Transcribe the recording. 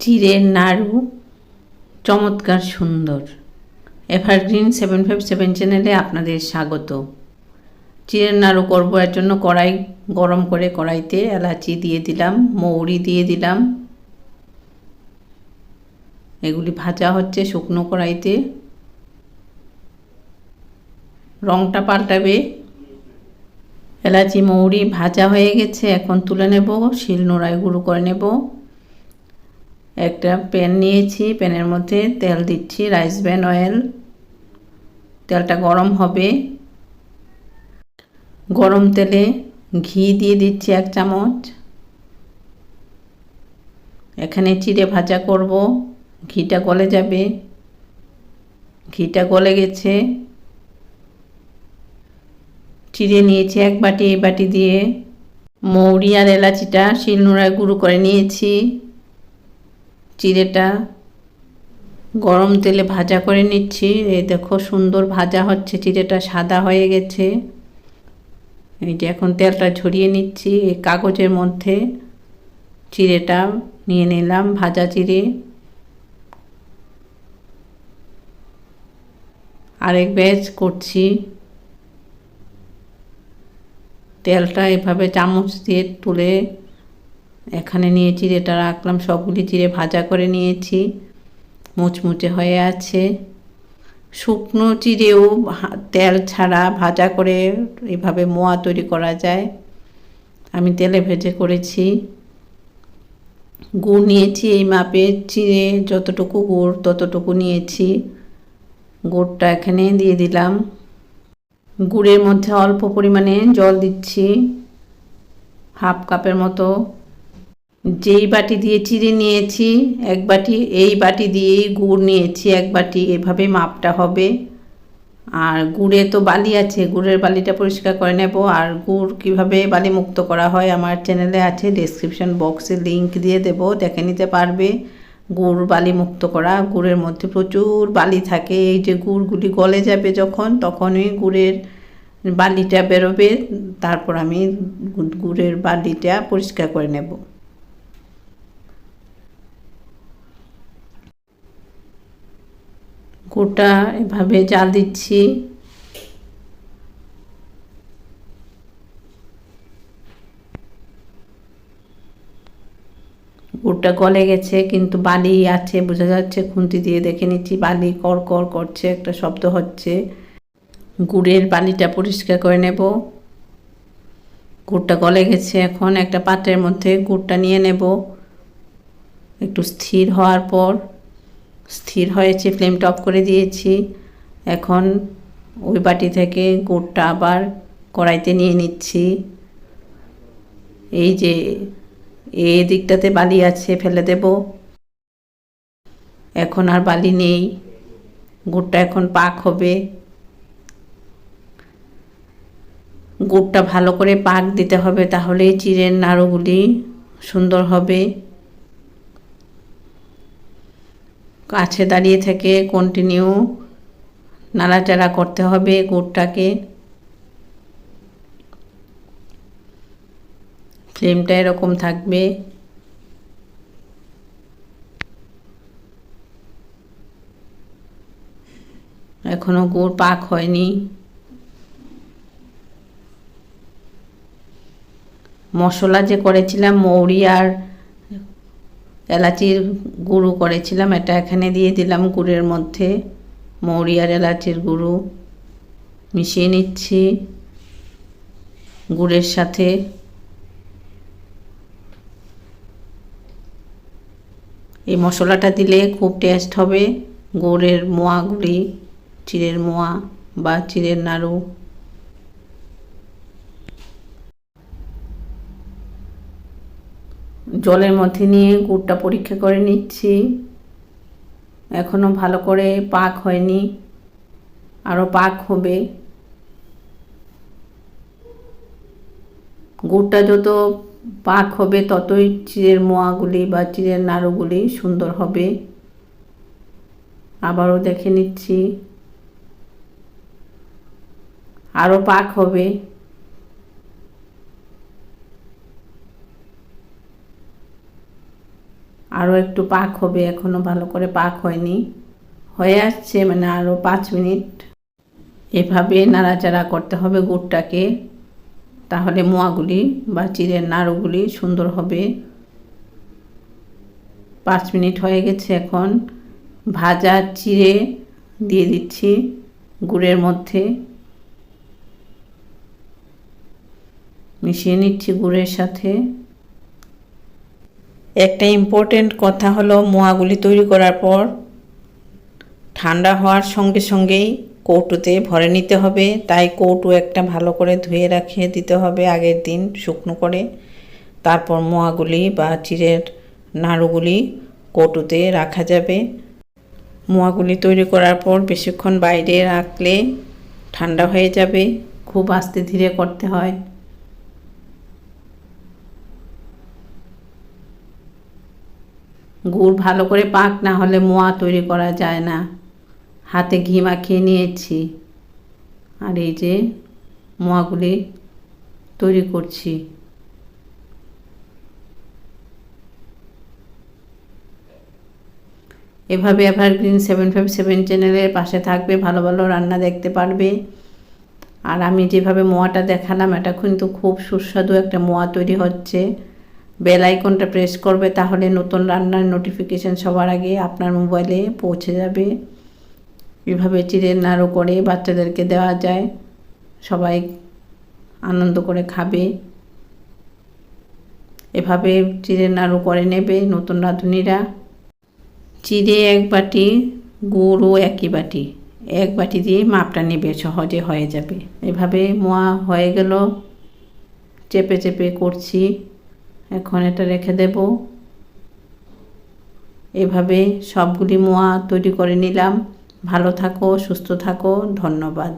চিরের নাড়ু চমৎকার সুন্দর। এভারগ্রিন সেভেন ফাইভ সেভেন চ্যানেলে আপনাদের স্বাগত। চিরের নাড়ু করব এর জন্য কড়াই গরম করে কড়াইতে এলাচি দিয়ে দিলাম, মৌরি দিয়ে দিলাম। এগুলি ভাজা হচ্ছে শুকনো কড়াইতে। রংটা পাল্টাবে। এলাচি, মৌরি ভাজা হয়ে গেছে, এখন তুলে নেব শিল নোড়ায় গুঁড়ো করে নেব। একটা প্যান নিয়েছি প্যানের মধ্যে তেল দিচ্ছি রাইস ব্যান অয়েল তেলটা গরম হবে। গরম তেলে ঘি দিয়ে দিচ্ছি এক চামচ। এখানে চিড়ে ভাজা করব, ঘিটা গলে যাবে। ঘিটা গলে গেছে। চিড়ে নিয়েছি এক বাটি, এই বাটি দিয়ে। মৌরি আর এলাচিটা শিলনোড়ায় গুঁড়ো করে নিয়েছি। চিড়েটা গরম তেলে ভাজা করে নিচ্ছি। এই দেখো সুন্দর ভাজা হচ্ছে চিড়েটা সাদা হয়ে গেছে। এই যে এখন তেলটা ঝরিয়ে নিচ্ছি, এই কাগজের মধ্যে চিড়েটা নিয়ে নিলাম, ভাজা চিড়ে আরেক ব্যাচ করছি। তেলটা এভাবে চামচ দিয়ে তুলে এখানে নিয়ে চিড়েটা রাখলাম, সবগুলি চিড়ে ভাজা করে নিয়েছি। মুচমুচে হয়ে আছে। শুকনো চিড়েও তেল ছাড়া ভাজা করে এভাবে মোয়া তৈরি করা যায়। আমি তেলে ভেজে করেছি। গুড় নিয়েছি এই মাপে চিড়ে যতটুকু গুড় ততটুকু নিয়েছি। গুড়টা এখানে দিয়ে দিলাম। গুড়ের মধ্যে অল্প পরিমাণে জল দিচ্ছি। হাফ কাপের মতো যেই বাটি দিয়ে চিড়ে নিয়েছি, এক বাটি এই বাটি দিয়েই গুড় নিয়েছি, এক বাটি এভাবে মাপটা হবে। আর গুড়ে তো বালি আছে, গুড়ের বালিটা পরিষ্কার করে নেব। আর গুড় কীভাবে বালি মুক্ত করা হয় আমার চ্যানেলে আছে ডিসক্রিপশন বক্সে লিংক দিয়ে দেব, দেখে নিতে পারবে। গুড় বালি মুক্ত করা, গুড়ের মধ্যে প্রচুর বালি থাকে। এই যে গুড়গুলি গলে যাবে যখন, তখনই গুড়ের বালিটা বেরোবে। তারপর আমি গুড়ের বালিটা পরিষ্কার করে নেব। গুড়টা এভাবে জাল দিচ্ছি। গুড়টা গলে গেছে, কিন্তু বালি আছে, বোঝা যাচ্ছে, খুন্তি দিয়ে দেখে নিচ্ছি, বালি কর কর করছে, একটা শব্দ হচ্ছে। গুড়ের বালিটা পরিষ্কার করে নেব। গুড়টা গলে গেছে এখন, একটা পাত্রের মধ্যে গুড়টা নিয়ে নেব। একটু স্থির হওয়ার পর। স্থির হয়েছে, ফ্লেমটা অফ করে দিয়েছি। এখন ওই বাটি থেকে গুড়টা আবার কড়াইতে নিয়ে নিচ্ছি। এই যে, এই দিকটাতে বালি আছে, ফেলে দেব। এখন আর বালি নেই। গুড়টা এখন পাক হবে। গুড়টা ভালো করে পাক দিতে হবে, তাহলেই চিড়ের নাড়ুগুলি সুন্দর হবে। কাছে দাঁড়িয়ে থেকে কন্টিনিউ নাড়াচাড়া করতে হবে গুড়টাকে। ফ্লেমটা এরকম থাকবে। এখনও গুড় পাক হয়নি। মশলা যে করেছিলাম, মৌরি আর এলাচির গুঁড়ো করেছিলাম, এটা এখানে দিয়ে দিলাম গুড়ের মধ্যে। মৌরি আর এলাচির গুঁড়ো মিশিয়ে নিচ্ছি গুড়ের সাথে। এই মশলাটা দিলে খুব টেস্ট হবে। গুড়ের মোয়াগুলি চিড়ের মোয়া বা চিড়ের নাড়ু। জলের মধ্যে নিয়ে গুড়টা পরীক্ষা করে নিচ্ছি। এখনও ভালো করে পাক হয়নি। আরও পাক হবে। গুড়টা যত পাক হবে, ততই চিড়ের মোয়াগুলি বা চিড়ের নাড়ুগুলি সুন্দর হবে। আবারও দেখে নিচ্ছি। আরও পাক হবে। আরও একটু পাক হবে এখনও ভালো করে পাক হয়নি। হয়ে আসছে মানে আরও পাঁচ মিনিট। এভাবে নাড়াচাড়া করতে হবে গুড়টাকে। তাহলে মোয়াগুলি বা চিড়ের নাড়ুগুলি সুন্দর হবে। পাঁচ মিনিট হয়ে গেছে এখন। ভাজা চিড়ে দিয়ে দিচ্ছি গুড়ের মধ্যে। মিশিয়ে নিচ্ছি গুড়ের সাথে। একটা ইম্পর্টেন্ট কথা হলো মোয়াগুলি তৈরি করার পর ঠান্ডা হওয়ার সঙ্গে সঙ্গেই কৌটোতে ভরে নিতে হবে। তাই কৌটো একটা ভালো করে ধুয়ে রাখিয়ে দিতে হবে আগের দিন শুকনো করে। তারপর মোয়াগুলি বা চিড়ের নাড়ুগুলি কৌটোতে রাখা যাবে। মোয়াগুলি তৈরি করার পর বেশিক্ষণ বাইরে রাখলে ঠান্ডা হয়ে যাবে। খুব আস্তে ধীরে করতে হয়। গুড় ভালো করে পাক না হলে মোয়া তৈরি করা যায় না। হাতে ঘি মাখিয়ে নিয়েছি। আর এই যে মোয়াগুলি তৈরি করছি। এভাবে এভারগ্রিন সেভেন ফাইভ সেভেন চ্যানেলের পাশে থাকবে, ভালো ভালো রান্না দেখতে পারবে। আর আমি যেভাবে মোয়াটা দেখালাম, এটা কিন্তু খুব সুস্বাদু একটা মোয়া তৈরি হচ্ছে। বেল আইকনটা প্রেস করবে, তাহলে নতুন রান্নার নোটিফিকেশান সবার আগে আপনার মোবাইলে পৌঁছে যাবে। এভাবে চিড়ের নাড়ু করে বাচ্চাদেরকে দেওয়া যায়। সবাই আনন্দ করে খাবে। এভাবে চিড়ের নাড়ু করে নেবে নতুন রাঁধুনিরা। চিড়ে এক বাটি, গুড়ও একই বাটি। এক বাটি দিয়ে মাপটা নেবে, সহজে হয়ে যাবে। এভাবে মোয়া হয়ে গেল। চেপে চেপে করছি। এখন এটা রেখে দেব। এভাবে সবগুলি মোয়া তৈরি করে নিলাম। ভালো থাকো, সুস্থ থাকো, ধন্যবাদ।